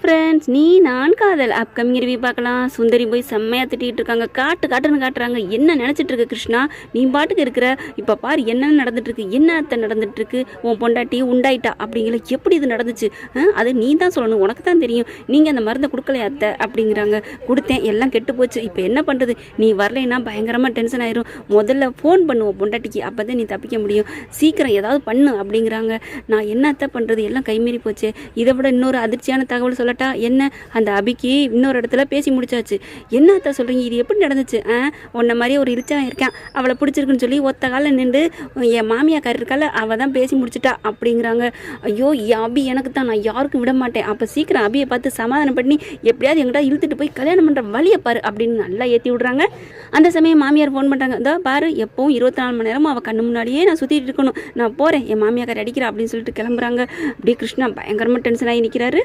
Friends நீ நான் காதல். அப்கமிங் ரிவ்யூ பார்க்கலாம். சுந்தரி போய் செம்மையாக திட்டிகிட்டு இருக்காங்க. காட்டு காட்டுன்னு காட்டுறாங்க. என்ன நினச்சிட்டு இருக்க கிருஷ்ணா? நீ பாட்டுக்கு இருக்கிற. இப்போ பார் என்னென்ன நடந்துட்டுருக்கு. என்ன அத்தை நடந்துட்டுருக்கு? உன் பொண்டாட்டி உண்டாயிட்டா அப்படிங்கிற எப்படி இது நடந்துச்சு? ஆ, அது நீ தான் சொல்லணும். உனக்கு தான் தெரியும். நீங்கள் அந்த மருந்தை கொடுக்கலையா அத்தை? அப்படிங்கிறாங்க. கொடுத்தேன். எல்லாம் கெட்டு போச்சு. இப்போ என்ன பண்ணுறது நீ வரலைன்னா பயங்கரமாக டென்ஷன் ஆயிரும். முதல்ல ஃபோன் பண்ணுவோம் பொண்டாட்டிக்கு. அப்போ தான் நீ தப்பிக்க முடியும். சீக்கிரம் ஏதாவது பண்ணு அப்படிங்கிறாங்க. நான் என்ன அத்தை பண்ணுறது எல்லாம் கைமீறி போச்சு. இதை விட இன்னொரு அதிர்ச்சியான தகவல் சொல்ல சொல்லட்டா? என்ன? அந்த அபிக்கு இன்னொரு இடத்துல பேசி முடிச்சாச்சு. என்ன சொல்கிறீங்க இது எப்படி நடந்துச்சு? ஆ? உன்ன மாதிரி ஒரு இருச்சவன் இருக்கான். அவளை பிடிச்சிருக்குன்னு சொல்லி ஒத்த காலில் நின்று என் மாமியாக்கார் இருக்கால அவள் தான் பேசி முடிச்சிட்டா அப்படிங்கிறாங்க. ஐயோ அபி எனக்கு தான். நான் யாருக்கும் விட மாட்டேன். அப்போ சீக்கிரம் அபியை பார்த்து சமாதானம் பண்ணி எப்படியாவது எங்கிட்ட இழுத்துட்டு போய் கல்யாணம் பண்ணுற வழியை பாரு அப்படின்னு நல்லா ஏற்றி விடுறாங்க. அந்த சமயம் மாமியார் ஃபோன் பண்ணுறாங்க இதோ பாரு எப்பவும் இருபத்தி நாலு மணி நேரமும் அவள் கண்ணு முன்னாடியே நான் சுற்றிட்டு இருக்கணும். நான் போகிறேன் என் மாமியாக்கார் அடிக்கிறா அப்படின்னு சொல்லிட்டு கிளம்புறாங்க. அப்படியே கிருஷ்ணா பயங்கரமாக டென்ஷன் ஆகி நிற்கிறாரு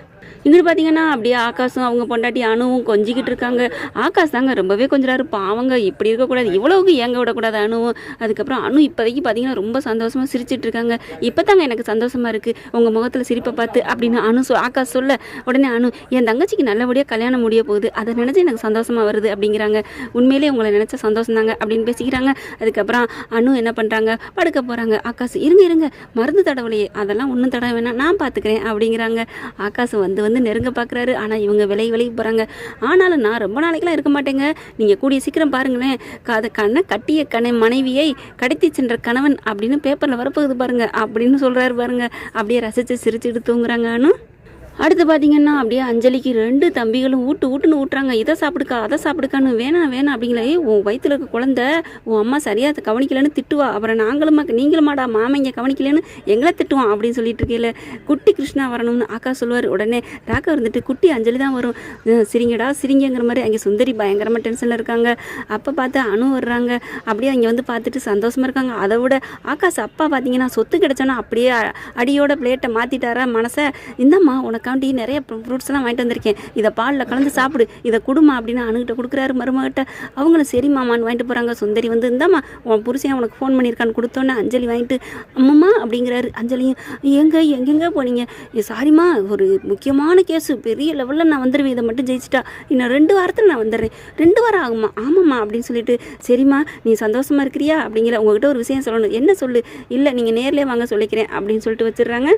இங்கிட்டு பார்த்தீங்கன்னா அப்படியே ஆகாஷும் அவங்க பொண்டாட்டி அணுவும் கொஞ்சிக்கிட்டு இருக்காங்க. ஆகாஷ் தாங்க ரொம்பவே கொஞ்சிறாரு. பாவங்க இப்படி இருக்கக்கூடாது. இவ்வளவுக்கு ஏங்க விடக்கூடாது அணுவும். அதுக்கப்புறம் அணு இப்போதைக்கு பார்த்தீங்கன்னா ரொம்ப சந்தோஷமாக சிரிச்சிட்டு இருக்காங்க. இப்போ தாங்க எனக்கு சந்தோஷமாக இருக்குது உங்கள் முகத்தில் சிரிப்பை பார்த்து அப்படின்னு அணு சொ ஆகாஷ் சொல்ல உடனே அணு என் தங்கச்சிக்கு நல்லபடியாக கல்யாணம் முடிய போகுது. அதை நினச்சி எனக்கு சந்தோஷமாக வருது அப்படிங்கிறாங்க. உண்மையிலே உங்களை நினச்ச சந்தோஷம் தாங்க அப்படின்னு பேசிக்கிறாங்க. அதுக்கப்புறம் அணு என்ன பண்ணுறாங்க படுக்க போகிறாங்க ஆகாஷ் இருங்க இருங்க. மருந்து தடவலையே. அதெல்லாம் ஒன்றும் தடவை வேணாம். நான் பார்த்துக்கிறேன் அப்படிங்கிறாங்க. ஆகாஷ் வந்து வந்து நெருங்க பார்க்குறாரு ஆனால் இவங்க விலை விலைக்கு போகிறாங்க ஆனாலும் நான் ரொம்ப நாளைக்கெல்லாம் இருக்க மாட்டேங்க. நீங்கள் கூடிய சீக்கிரம் பாருங்களேன். காத கண்ணை கட்டிய கணை மனைவியை கடத்தி சென்ற கணவன் அப்படின்னு பேப்பரில் வரப்போகுது பாருங்க. அப்படின்னு சொல்கிறாரு பாருங்க. அப்படியே ரசித்து சிரிச்சுட்டு தூங்குறாங்கன்னு அடுத்து பார்த்தீங்கன்னா அப்படியே அஞ்சலிக்கு ரெண்டு தம்பிகளும் ஊட்டு ஊட்டுன்னு ஊட்டுறாங்க. இதை சாப்பிடுக்கா அதை சாப்பிடுக்கான்னு வேணாம் வேணாம் அப்படிங்களே. உன் வயிற்றுல இருக்க குழந்தை உன் அம்மா சரியாக அதை கவனிக்கலன்னு திட்டுவா. அப்புறம் நாங்களும் நீங்களுமாடா இங்கே கவனிக்கலன்னு எங்களை திட்டுவான் அப்படின்னு சொல்லிட்டு இருக்கையில குட்டி கிருஷ்ணா வரணும்னு அக்கா சொல்லுவார். உடனே ராக்கா இருந்துட்டு குட்டி அஞ்சலி தான் வரும். சிரிங்கடா சிரிங்கங்கிற மாதிரி அங்கே சுந்தரி பயங்கரமாக டென்ஷனில் இருக்காங்க. அப்போ பார்த்து அணு வர்றாங்க. அப்படியே அங்கே வந்து பார்த்துட்டு சந்தோஷமாக இருக்காங்க. அதை விட ஆகாஷ் அப்பா பார்த்தீங்கன்னா சொத்து கிடைச்சோன்னா அப்படியே அடியோட பிளேட்டை மாற்றிட்டாரா மனசை. இந்தம்மா உனக்காண்டி நிறைய ஃப்ரூட்ஸ் எல்லாம் வாங்கிட்டு வந்திருக்கேன். இதை பாலில் கலந்து சாப்பிடு. இதை கொடுமா அப்படின்னு அணுகிட்ட கொடுக்குறாரு மருமகிட்ட அவங்களும் சரி மாமான்னு வாங்கிட்டு போகிறாங்க சுந்தரி வந்து இந்தாம்மா உன் புருஷன் உனக்கு ஃபோன் பண்ணியிருக்கான்னு கொடுத்தோன்னே அஞ்சலி வாங்கிட்டு அம்மம்மா அப்படிங்கிறாரு. அஞ்சலியும் எங்கே எங்கெங்க போனீங்க? சாரிம்மா ஒரு முக்கியமான கேஸு பெரிய லெவலில் நான் வந்துடுவேன் இதை மட்டும் ஜெயிச்சிட்டா. இன்னும் ரெண்டு வாரத்தில் நான் வந்துடுறேன். ரெண்டு வாரம் ஆகுமா ஆமாம்மா அப்படின்னு சொல்லிட்டு சரிம்மா நீ சந்தோஷமாக இருக்கிறியா அப்படிங்கிற உங்ககிட்ட ஒரு விஷயம் சொல்லணும். என்ன சொல்லு? இல்லை நீங்கள் நேர்லேயே வாங்க சொல்லிக்கிறேன் அப்படின்னு சொல்லிட்டு வச்சிடுறாங்க.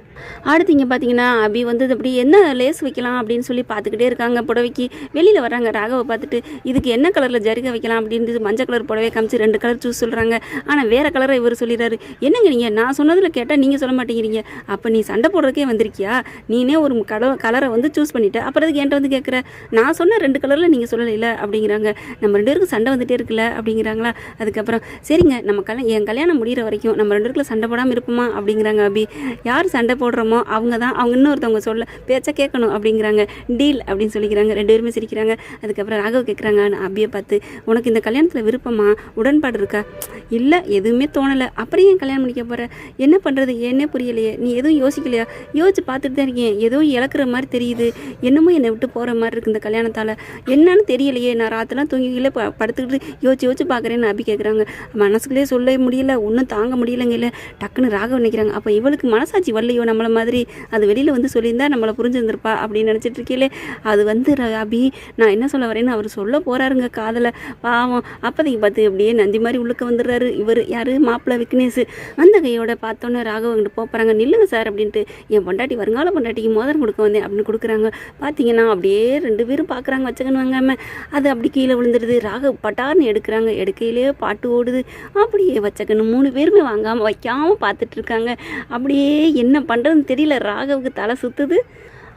அடுத்து இங்கே பார்த்தீங்கன்னா அபி வந்து அப்படி என்ன லேஸ் வைக்கலாம் அப்படின்னு சொல்லி பார்த்துக்கிட்டே இருக்காங்க. புடவைக்கு வெளியில் வர்றாங்க. ராகவை பார்த்துட்டு இதுக்கு என்ன கலரில் ஜரிகை வைக்கலாம்? அப்படின்ட்டு மஞ்சள் கலர் புடவை காமிச்சு ரெண்டு கலர் சூஸ் சொல்கிறாங்க ஆனால் வேறு கலரை இவர் சொல்லிடுறாரு. என்னங்க நீங்கள் நான் சொன்னதில் கேட்டால் நீங்கள் சொல்ல மாட்டேங்கிறீங்க. அப்போ நீ சண்டை போடுறதுக்கே வந்திருக்கியா? நீனே ஒரு கலர் கலரை வந்து சூஸ் பண்ணிட்ட அப்புறம் அதுக்கு என்கிட்ட வந்து கேட்குற நான் சொன்ன ரெண்டு கலரில் நீங்கள் சொல்லலைல அப்படிங்கிறாங்க. நம்ம ரெண்டு பேருக்கும் சண்டை வந்துட்டே இருக்குல்ல? அப்படிங்கிறாங்களா. அதுக்கப்புறம் சரிங்க நம்ம கல் என் கல்யாணம் முடிகிற வரைக்கும் நம்ம ரெண்டு பேருக்குள்ள சண்டை போடாமல் இருப்போமா? அப்படிங்கிறாங்க அபி. யார் சண்டை போடுறோமோ அவங்க தான். அவங்க இன்னொருத்தவங்க சொல்ல பேச்சா கேட்கணும் அப்படிங்கிறாங்க. டீல் அப்படின்னு சொல்லிக்கிறாங்க. ரெண்டு பேருமே சிரிக்கிறாங்க. அதுக்கப்புறம் ராகவ் கேட்குறாங்க அப்பியை பார்த்து உனக்கு இந்த கல்யாணத்தில் விருப்பமா? உடன்பாடு இருக்கா? இல்லை எதுவுமே தோணலை. அப்புறம் ஏன் கல்யாணம் பண்ணிக்க போகிற என்ன பண்ணுறது என்ன புரியலையே. நீ எதுவும் யோசிக்கலையா? யோசிச்சு பார்த்துட்டு தான் இருக்கேன். ஏதோ இழக்கிற மாதிரி தெரியுது. என்னமோ என்னை விட்டு போகிற மாதிரி இருக்கு இந்த கல்யாணத்தால். என்னன்னு தெரியலையே. நான் ராத்தெல்லாம் தூங்கிக்கல ப படுத்துக்கிட்டு யோசிச்சு யோசிச்சு பார்க்குறேன்னு அபி கேட்குறாங்க. மனசுக்குள்ளே சொல்ல முடியல. ஒன்றும் தாங்க முடியலங்கல்ல டக்குன்னு ராகவ் நினைக்கிறாங்க. அப்போ இவளுக்கு மனசாட்சி வரலையோ நம்மளை மாதிரி? அது வெளியில் வந்து சொல்லியிருந்தா நம்மளை புரிஞ்சிருந்திருப்பா அப்படின்னு நினச்சிட்டு இருக்கீங்களே அது வந்து ர- அபி நான் என்ன சொல்ல வரேன்னு அவர் சொல்ல போகிறாருங்க காதலை. பாவம். அப்போதைக்கு பார்த்து அப்படியே நந்தி மாதிரி உள்ளுக்க வந்துடுறாரு. இவர் யார்? மாப்பிள்ளை விக்னேஷ். அந்த கையோட பார்த்தோன்னே ராகவ் அங்கிட்டு போகிறாங்க நில்லுங்க சார் அப்படின்ட்டு என் பொண்டாட்டி வருங்கால பொண்டாட்டிக்கு மோதிரம் கொடுக்க வந்தேன் அப்படின்னு கொடுக்குறாங்க. பார்த்தீங்கன்னா அப்படியே ரெண்டு பேரும் பார்க்குறாங்க வச்சக்கன்னு வாங்காமல் அது அப்படி கீழே விழுந்துடுது. ராகவ் பட்டார்னு எடுக்கிறாங்க. எடுக்கையிலே பாட்டு ஓடுது. அப்படியே வச்சக்கன்னு மூணு பேருமே வாங்காமல் வைக்காமல் பார்த்துட்ருக்காங்க அப்படியே என்ன பண்ணுறதுன்னு தெரியல. ராகவுக்கு தலை சுற்றுது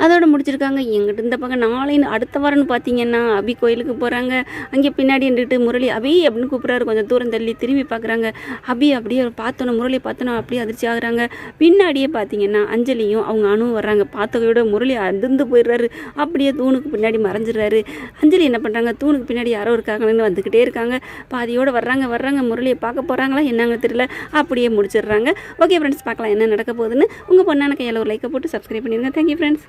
அதோட முடிச்சிருக்காங்க. எங்கிட்ட இந்த பக்கம் நாளைன்னு அடுத்த வாரம்னு பார்த்தீங்கன்னா அபி கோயிலுக்கு போகிறாங்க அங்கே பின்னாடி இருந்துட்டு முரளி அபி அப்படின்னு கூப்பிட்றாரு. கொஞ்சம் தூரம் தள்ளி திரும்பி பார்க்குறாங்க அபி அப்படியே பார்த்தோன்னே முரளி பார்த்தோன்னா அப்படியே அதிர்ச்சி ஆகுறாங்க. பின்னாடியே பார்த்தீங்கன்னா அஞ்சலியும் அவங்க அணுவும் வர்றாங்க. பார்த்தவையோட முரளி அதிர்ந்து போயிடுறாரு. அப்படியே தூணுக்கு பின்னாடி மறைஞ்சிடுறாரு. அஞ்சலி என்ன பண்ணுறாங்க தூணுக்கு பின்னாடி யாரோ இருக்காங்கன்னு வந்துக்கிட்டே இருக்காங்க. பாதியோடு வர்றாங்க வர்றாங்க. முரளியை பார்க்க போகிறாங்களா என்னங்க தெரியல. அப்படியே முடிச்சிடுறாங்க. ஓகே ஃப்ரெண்ட்ஸ் பார்க்கலாம் என்ன நடக்க போகுதுன்னு. உங்கள் பொண்ணான கையில் ஒரு லைக்கை போட்டு சப்ஸ்கிரைப் பண்ணிடுங்க. Thank you friends